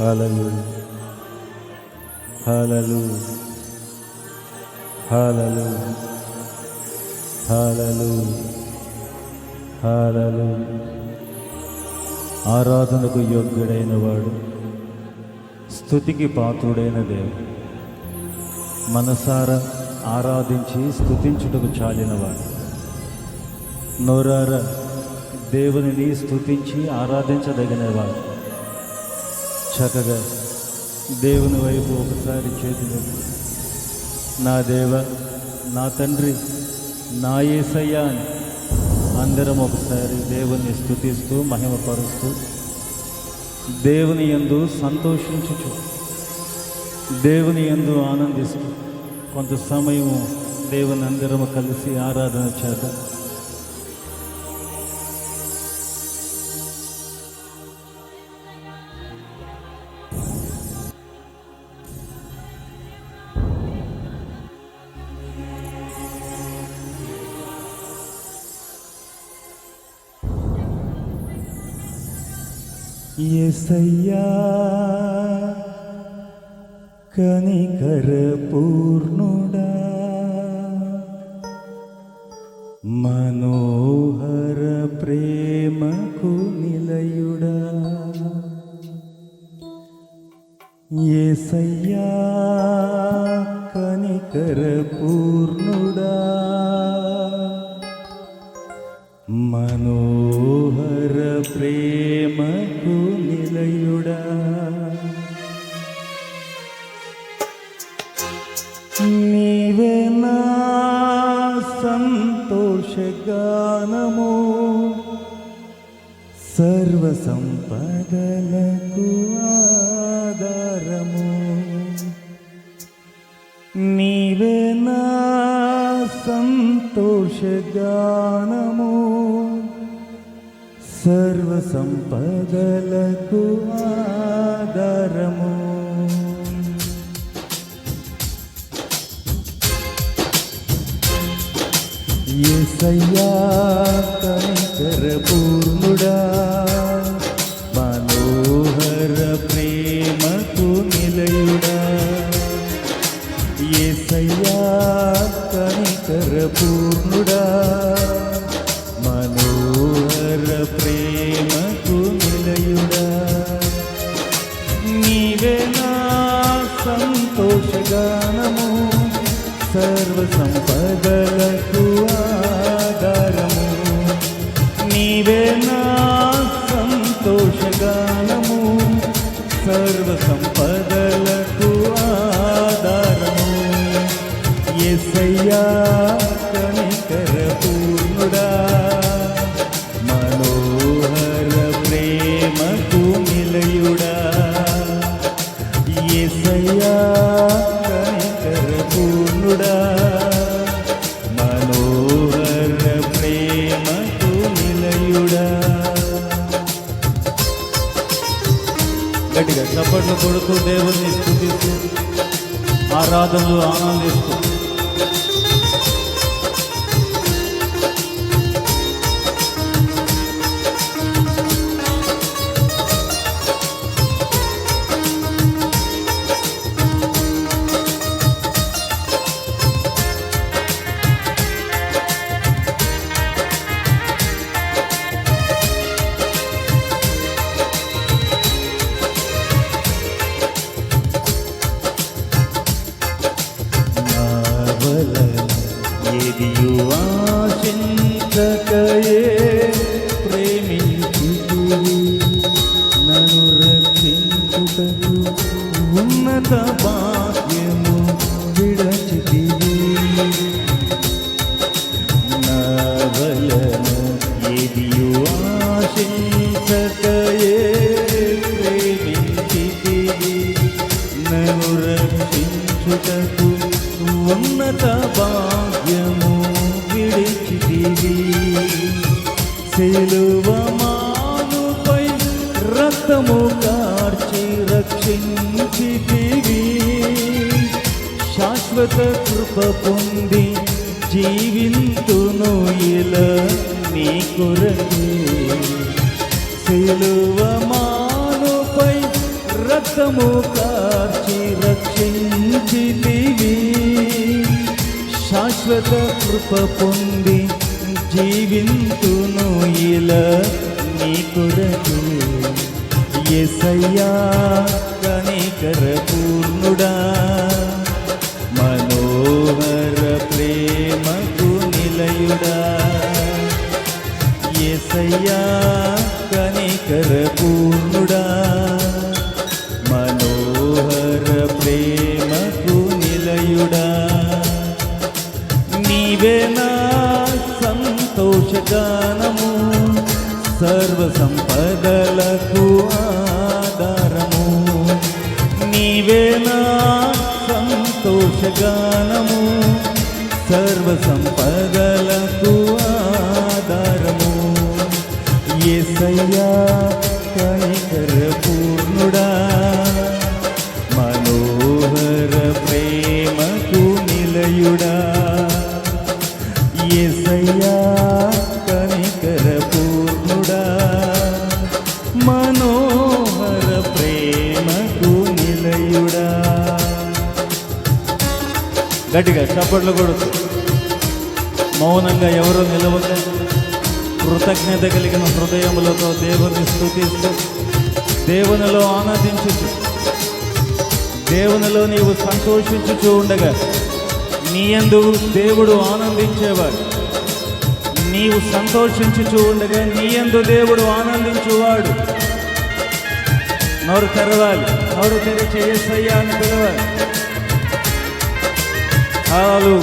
Hallelujah. హలలు హాలలు Hallelujah. హాలలు ఆరాధనకు యోగ్యుడైన వాడు స్థుతికి పాత్రుడైన దేవుడు మనసారా ఆరాధించి స్థుతించుటకు చాలినవాడు. నోరార దేవునిని స్థుతించి ఆరాధించదగినవాడు. చక్కగా దేవుని వైపు ఒకసారి చేతులు. నా దేవ నా తండ్రి నా ఏసయ్యా అని అందరం ఒకసారి దేవుని స్థుతిస్తూ మహిమపరుస్తూ దేవుని యందు సంతోషించుచు దేవుని యందు ఆనందిస్తూ కొంత సమయం దేవుని అందరము కలిసి ఆరాధన చేద్దాం. ఎసయ్యా కనికర పూర్ణుడా మనోహర ప్రేమకు నిలయుడా. ఎసయ్యా కనికర పూర్ణుడా సంతోషగానము. సర్వ సంపదలకు ఆధారము. నీవే నా సంతోషగానము. సర్వ సంపదలకు ఆధారము. ఎసయ్యా కనికర పూర్ణుడా కనికర పూర్ణుడా మనోహర ప్రేమకు నిలయుడా ఎసయ్యా కనికర పూర్ణుడా మనోహర ప్రేమకు నిలయుడా గట్టిగా చప్పట్లు కొడుతూ దేవుని స్థుతిస్తూ ఆరాధనలు ఆనందిస్తూ శాశ్వత కృప పొంది జీవింతును ఇలా నీ కొరకే. సిలువ మానుపై రక్తము కార్చి రక్షించితివి. శాశ్వత కృప పొంది జీవింతును ఇలా నీ కొరకు. ఎసయ్యా కనికర పూర్ణుడా. నిలయుడా ఎసయ్యా కనికర పూర్ణుడా. మనోహర ప్రేమకు నిలయుడా. నీవే నా సంతోషగానము సర్వ సంపదలకు ఆధారము. నీవే నా సంతోషగానము సర్వ సంపదలకు ఆధారము. ఎసయ్యా కనికర పూర్ణుడా మనోహర ప్రేమకు నిలయుడా. ఎసయ్యా కనికర పూర్ణుడా మనోహర ప్రేమకు నిలయుడా. గట్టిగా చప్పట్లు కొడుతూ. మౌనంగా ఎవరు నిలవక కృతజ్ఞత కలిగిన హృదయములతో దేవుని స్థుతిస్తూ దేవునిలో ఆనందించుచు దేవునిలో నీవు సంతోషించుచూ ఉండగా నీ యందు దేవుడు ఆనందించేవాడు. నీవు సంతోషించుచూ ఉండగా నీ యందు దేవుడు ఆనందించువాడు. నోరు తెరవాలి. నోరు తెరిచి ఏసయ్యా అని పిలవాలి. హాలలు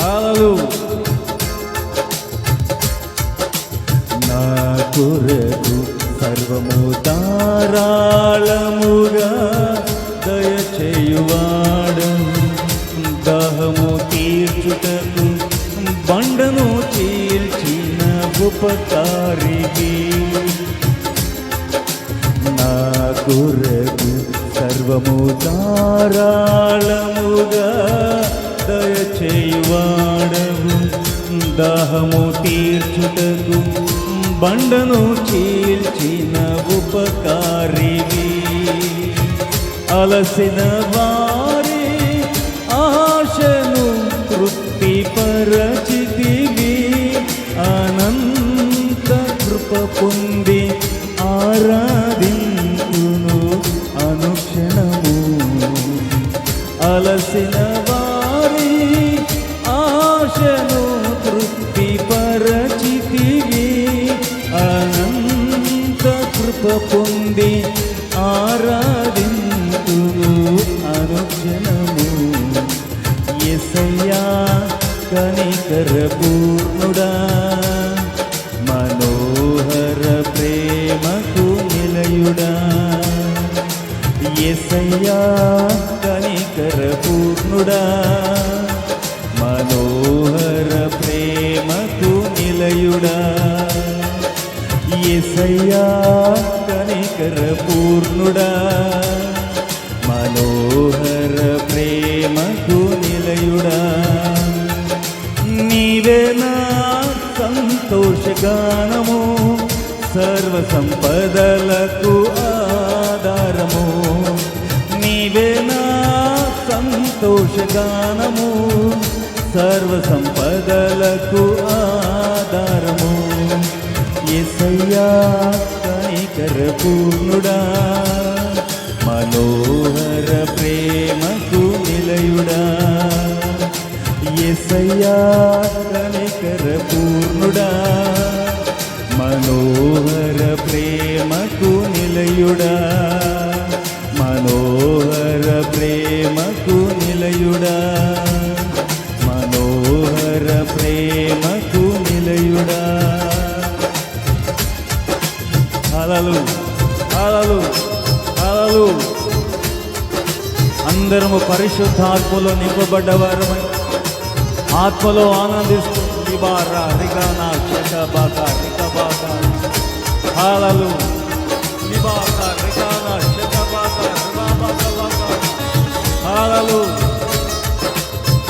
హాలలు కొరకు సర్వము ధారాళముగా దయచేయువాడు. దాహము తీర్చుటకు బండను చీల్చిన ఉపకారికి నా కొరకు సర్వము ధారాళముగా దయచేయువాడవు దాహము తీర్చుటకు బండను చీల్చిన ఉపకారివి. అలసిన వారి ఆశను తృప్తిపరచితివి. అనంత కృప పొంది ఆరాధించును అనుక్షణము. అలసిన కనికరపూర్ణుడా. మనోహర ప్రేమకు నిలయుడా. ఎసయ్యా కనికరపూర్ణుడా. మనోహర ప్రేమకు నిలయుడా. ఎసయ్యా కనికరపూర్ణుడా. మనోహర ప్రేమకు నిలయుడా. నీవే నా సంతోషగానము సర్వ సంపదలకు ఆధారము. నీవే నా సంతోషగానము సర్వ సంపదలకు ఆధారము. ఎసయ్యా కనికర పూర్ణుడా మనోహర ప్రేమకు నిలయుడా. ఎసయ్యా కనికర పూర్ణుడా మనోహర ప్రేమకు నిలయుడా మనోహర ప్రేమకు నిలయుడా మనోహర ప్రేమకు నిలయుడా. అలలు అలలు అలలు అందరము పరిశుద్ధాత్మలో నింపబడ్డవారమై ఆత్మలో ఆనందిస్తూ నిబారా రిగానా శకబాక రికబాక హాలలు నిబాక రిగానా శకబాక రిబాబాక హాలలు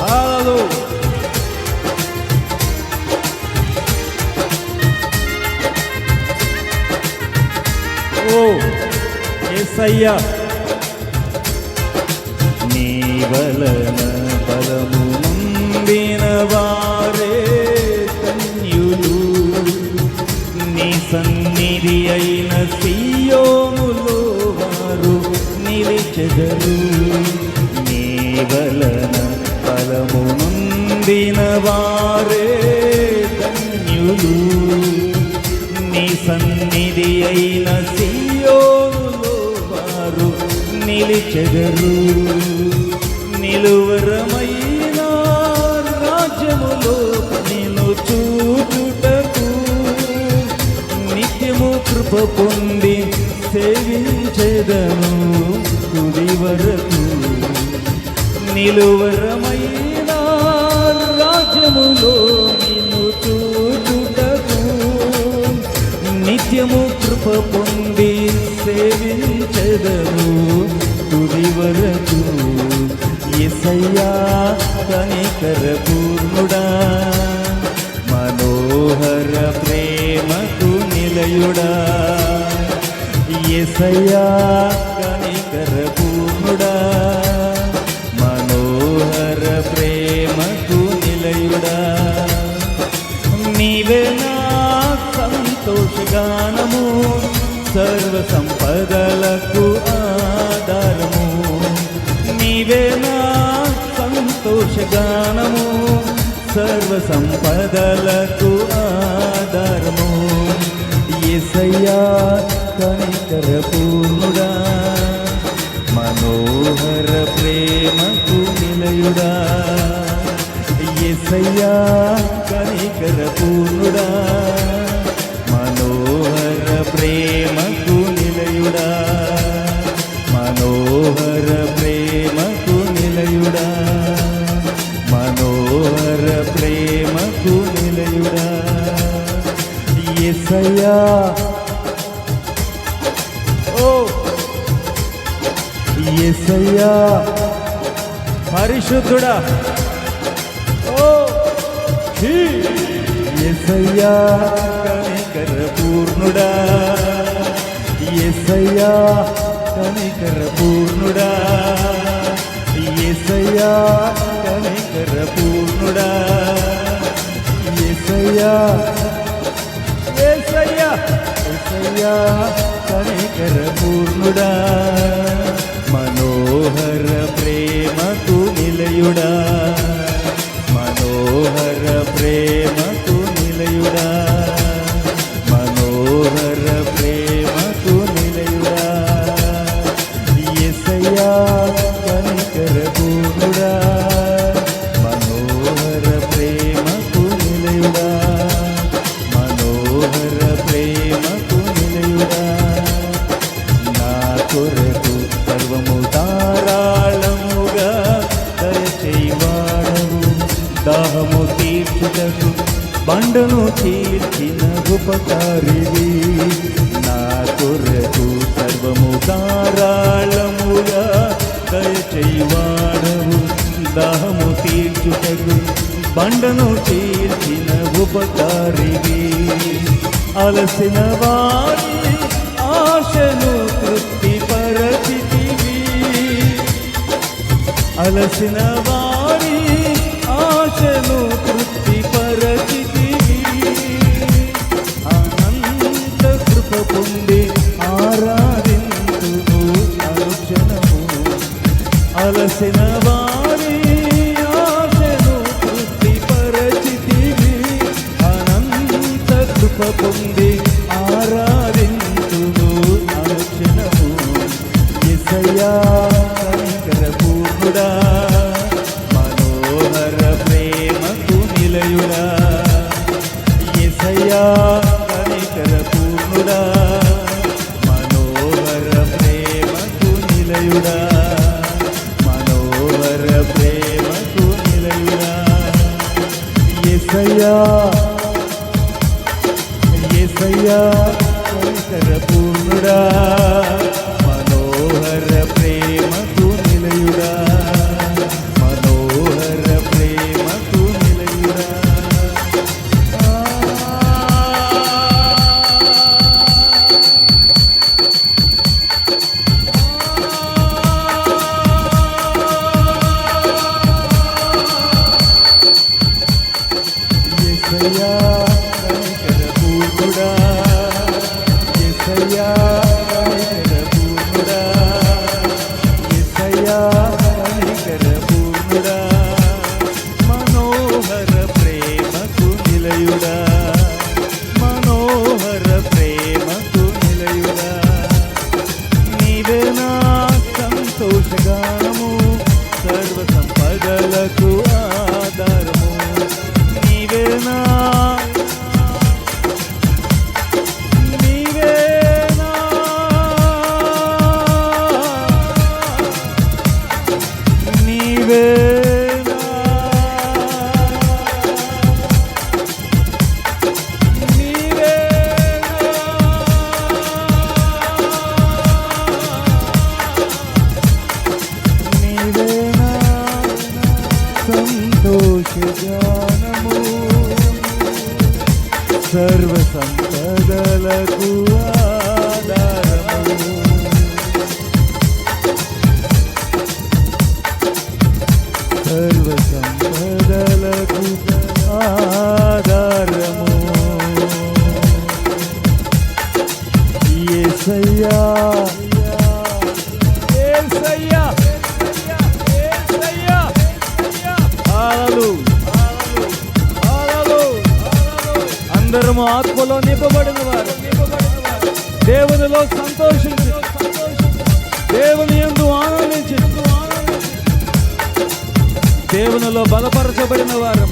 హాలలు ఓ యేసయ్యా నీ బలము పొందిన వారే ధన్యులు. నీ సన్నిధి అయిన సియోములో వారు నిలిచెదరు. నీ వలన ఫలము నొందిన వారే ధన్యులు. నీ సన్నిధి అయిన సియోనులో వారు నిలిచెదరు. నిలువరమై సేవించెదను తుది వరకు నిలువరమైన రాజ్యములో నిన్ను చూచుటకు నిత్యము కృప పొంది సేవించెదను తుది వరకు ఎసయ్యా కనికర పూర్ణుడా మనోహర ప్రేమకు నిలయుడా. ఎసయ్యా కనికర పూర్ణుడా మనోహర ప్రేమకు నిలయుడా. నీవే నా సంతోషగానము సర్వ సంపదలకు ఆధారము. నీవే నా సంతోషగానము సర్వ సంపదలకు ఆధారము. ఎసయ్యా కనికర పూర్ణుడా మనోహర ప్రేమకు నిలయుడా. ఎసయ్యా కనికర హల్లెలూయా పరిశుద్ధుడా. ఓ ఎసయ్యా కనికర పూర్ణుడా ఎసయ్యా కనికర పూర్ణుడా ఎసయ్యా కనికర పూర్ణుడా ఎసయ్యా ఎసయ్యా ఎసయ్యా కనికర పూర్ణుడా మనోహర ప్రేమకు నిలయుడా? మనోహర ప్రేమ అలసిన ఏసయ్యా బలపరచబడిన వారు.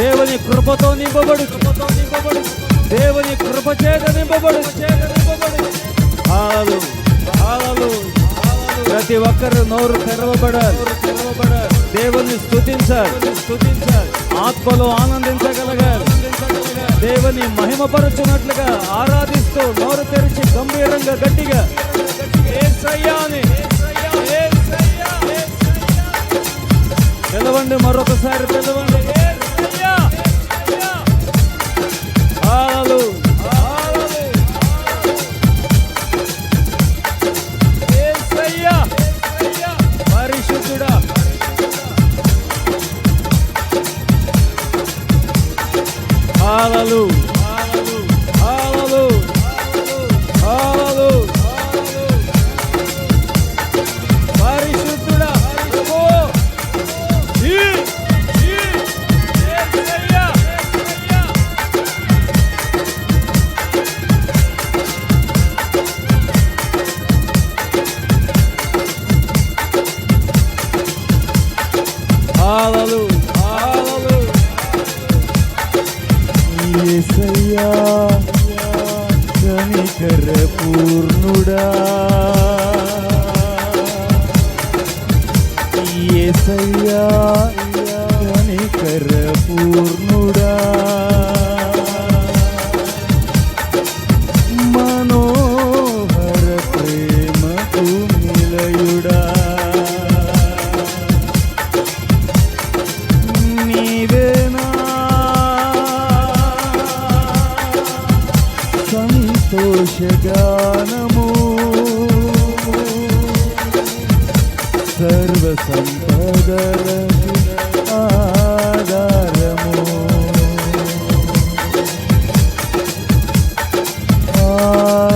దేవుని కృపతో నింపబడు. కృపతో నింపబడు దేవుని కృప చేత నింపబడు. చేత హాలలు హాలలు ప్రతి ఒక్కరు నోరు తెరవబడాలి. దేవుని స్థుతించాలి స్తుతించాలి. ఆత్మలో ఆనందించగలగాలి. దేవుని మహిమపరచునట్లుగా ఆరాధిస్తూ నోరు తెరిచి గంభీరంగా గట్టిగా ఏ అని పిలవండి మరొకసారి పిలవండి హల్లెలూయా హల్లెలూయా యేసయ్యా కనికర పూర్ణుడా యేసయ్యా కనికర సంతోషగానము. సర్వ సంపదల ఆధారము. ఆ